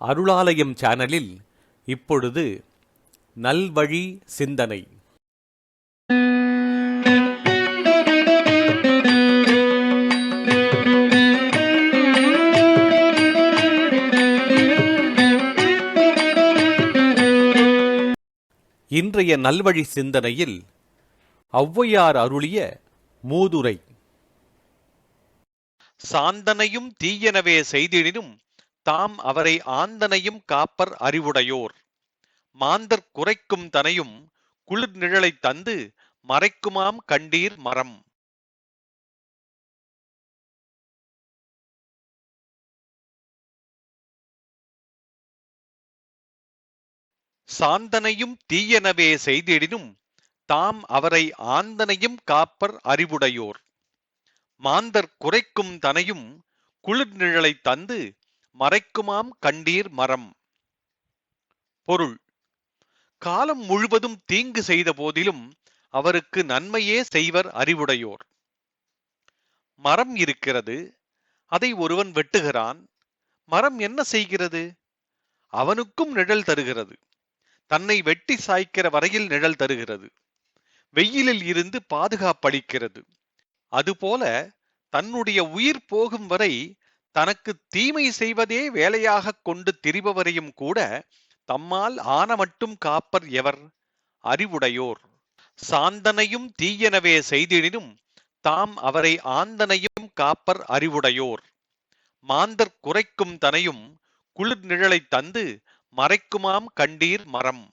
அருளாலயம் சேனலில் இப்பொழுது நல்வழி சிந்தனை. இன்றைய நல்வழி சிந்தனையில் ஔவையார் அருளிய மூதுரை. சாந்தனையும் தீயனவே செய்திடினும் தாம் அவரை ஆந்தனையும் காப்பர் அறிவுடையோர். மாந்தர் குறைக்கும் தனையும் குளிர் நிழலை தந்து மறைக்குமாம் கண்டீர் மரம். சாந்தனையும் தீயனவே செய்திடினும் தாம் அவரை ஆந்தனையும் காப்பர் அறிவுடையோர். மாந்தர் குறைக்கும் தனையும் குளிர் நிழலை தந்து மறைக்குமாம் கண்டீர் மரம். பொருள். காலம் முழுவதும் தீங்கு செய்த போதிலும் அவருக்கு நன்மையே செய்வர் அறிவுடையோர். மரம் இருக்கிறது அதை ஒருவன் வெட்டுகிறான். மரம் என்ன செய்கிறது? அவனுக்கும் நிழல் தருகிறது. தன்னை வெட்டி சாய்க்கிற வரையில் நிழல் தருகிறது. வெயிலில் இருந்து பாதுகாப்பளிக்கிறது. அதுபோல தன்னுடைய உயிர் போகும் வரை தனக்கு தீமை செய்வதே வேலையாகக் கொண்டு திரிபவரையும் கூட தம்மால் ஆன மட்டும் காப்பர் எவர்? அறிவுடையோர். சாந்தனையும் தீயனவே செய்திடினும் தாம் அவரை ஆந்தனையும் காப்பர் அறிவுடையோர். மாந்தர் குறைக்கும் தனையும் குளிர் நிழலை தந்து மறைக்குமாம் கண்டீர் மரம்.